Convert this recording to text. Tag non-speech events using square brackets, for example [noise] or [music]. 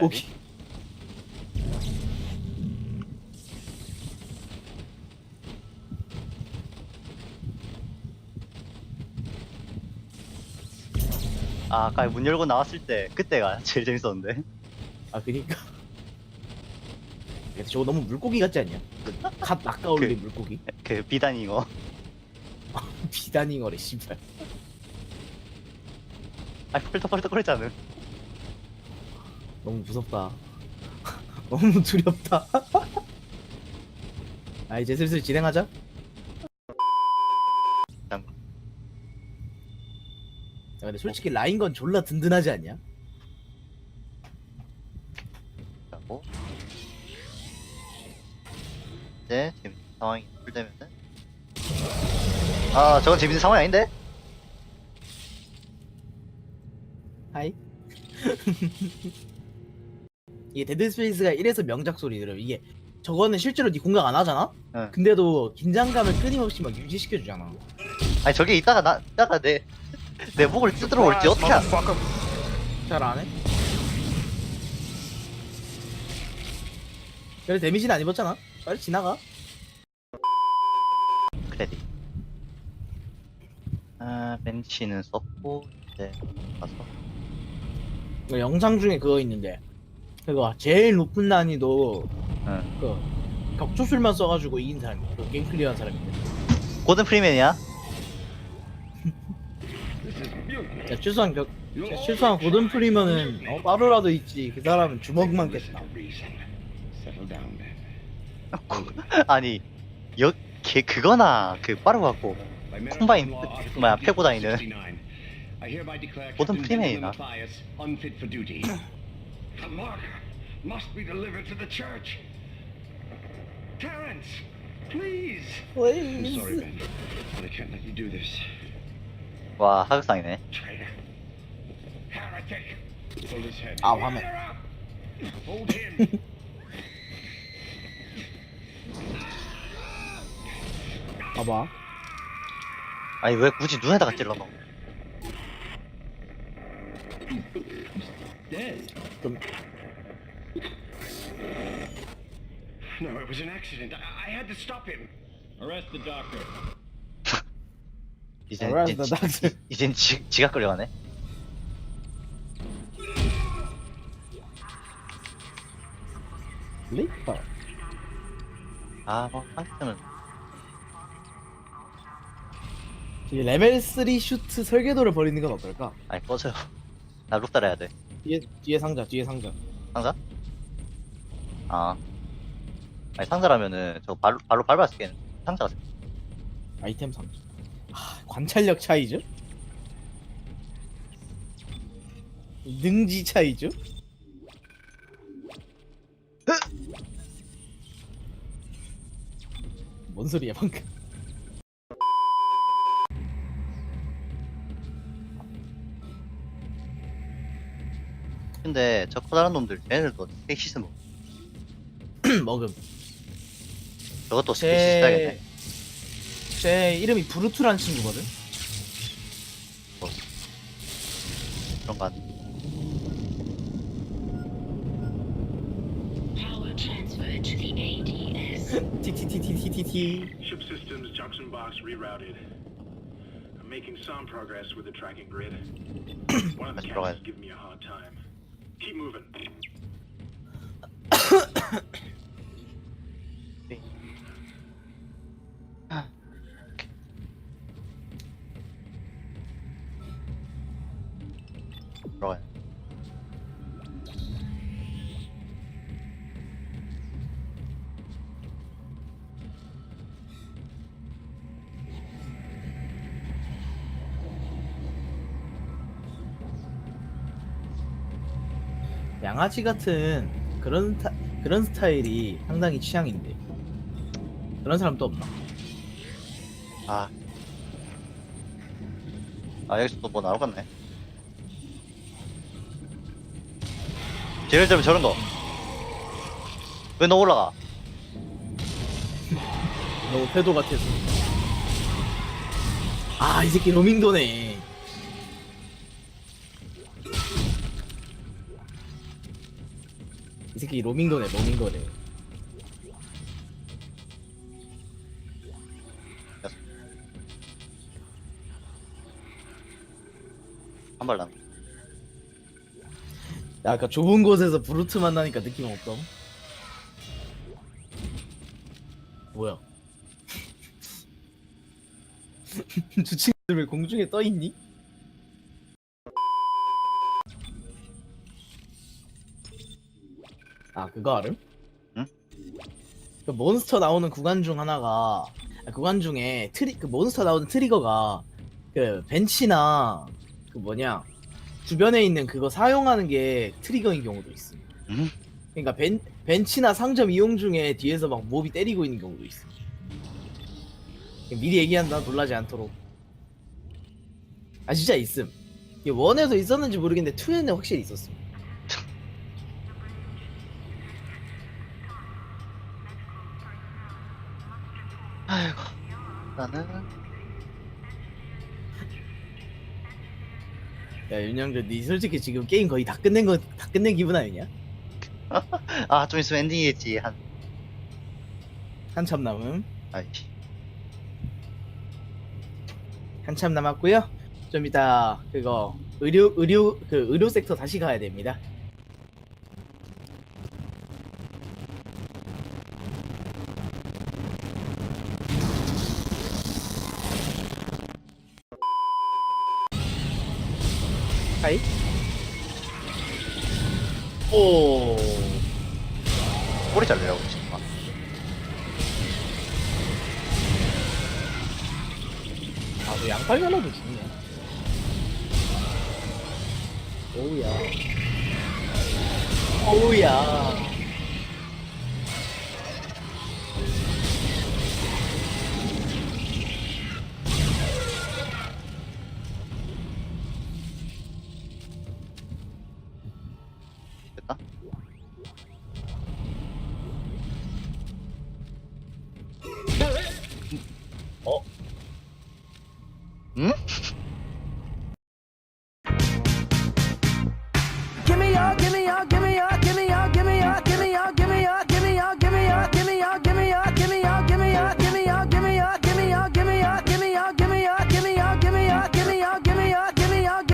가야지. 물고기. 아, 아까 문 열고 나왔을 때 그때가 제일 재밌었는데. 아 그니까. 저거 너무 물고기 같지 않냐? 갓 낚아 올린 물고기. 그 비단잉어. [laughs] 비단잉어래 씨발. 아, 펄떡펄떡 거리잖아. 너무 무섭다. [laughs] 너무 두렵다. [laughs] 아 이제 슬슬 진행하자. 잠- 야, 근데 솔직히 라인건 졸라 든든하지 않냐? 하고 이제 재밌는 상황이 풀되면은 아 저건 재밌는 상황이 아닌데? 하이. [laughs] 이게 데드 스페이스가 이래서 명작 소리 들어. 이게 저거는 실제로 네 공격 안 하잖아? 응. 근데도 긴장감을 끊임없이 막 유지시켜 주잖아. 아니 저게 이따가 나 이따가 내 내 목을 뜯으러 올지 어떻게 알 잘 안 해? 그래 데미지는 안 입었잖아. 빨리 지나가. 크레딧 아 벤치는 썼고 이제 가서 그 영상 중에 그거 있는데 그거 제일 높은 난이도 응. 그 격투술만 써가지고 이긴 사람, 그 게임 클리어한 사람인데. 고든 프리맨이야? [laughs] 야, 최소한 격, 야, 최소한 고든 프리면은 어, 빠루라도 있지. 그 사람은 주먹만 깼다. 아니 여걔 그거나 그 빠르고 갖고 콤바인 뭐야 패고 다니는 [laughs] 모든 프리맨이다. [laughs] The mark must be delivered to the church. Terrence, please. I'm sorry, Ben, but I can't let you do this. 와 하극상이네 Traitor. Heretic. Hold his head. 아, 화면. Get up. Hold him. 봐봐. 아니 왜 굳이 눈에다가 찔러 넣어 좀 No, it was an accident. I, I had to stop him. Arrest the doctor. 이젠 이젠, the 지, doctor. 이- 이젠 지, 지가 끌려가네 리퍼. 아뭐 하여튼 이 레벨 3 슈트 설계도를 버리는 건 어떨까? 아니 꺼져요 나 룩 따라야 돼 뒤에 뒤에 상자, 뒤에 상자. 상자? 아 아니 상자라면은 저 발로, 발로 밟았을 때는 상자가 돼. 아이템 상자. 아, 관찰력 차이죠? 능지 차이죠? 뭔 소리야 방금? 근데 저 커다란 놈들 쟤네들도 스페이시스 뭐 먹음. 저것도 스페이시스 제... 해야겠네 제 이름이 브루트란 친구거든. 그런 거 같- Power transfer to the ADS. 티티티티티티. Ship systems, junction box rerouted. I'm making some progress with the tracking grid. One of the That's right. captains giving me a hard time. Keep moving. 양아치 같은 그런 타, 그런 스타일이 상당히 취향인데 그런 사람 또 없나? 아. 아, 여기서 또뭐 같네. 제일 좀 저런 거. 왜 너 올라가? [laughs] 너무 패도 같아서. 아, 이 새끼 로밍도네. 특히 로밍도네 로밍도네 한발 남. 야 아까 좁은 곳에서 브루트 만나니까 느낌 없던 뭐야 [laughs] 저 친구들 왜 공중에 떠있니? 아 그거 알음? 응? 그 몬스터 나오는 구간 중 하나가 아, 구간 중에 트리 그 몬스터 나오는 트리거가 그 벤치나 그 뭐냐 주변에 있는 그거 사용하는 게 트리거인 경우도 있음. 음? 그러니까 벤 벤치나 상점 이용 중에 뒤에서 막 몹이 때리고 있는 경우도 있음. 미리 얘기한다 놀라지 않도록. 아 진짜 있음. 이게 원에서 있었는지 모르겠는데 투에는 확실히 있었음. 아이고. 나는 야 윤영준, 니 솔직히 지금 게임 거의 다 끝낸 거 다 끝낸 기분 아니냐? [laughs] 아 좀 있으면 엔딩이겠지 한. 한참 남음. 아이씨. 한참 남았고요. 좀 이따 그거 의료 의료 그 의료 섹터 다시 가야 됩니다. 오. 꼬리 잘리라고 싶다. 아, 너 양팔 잘라도 죽냐? 오우야. 오우야. give me your, give me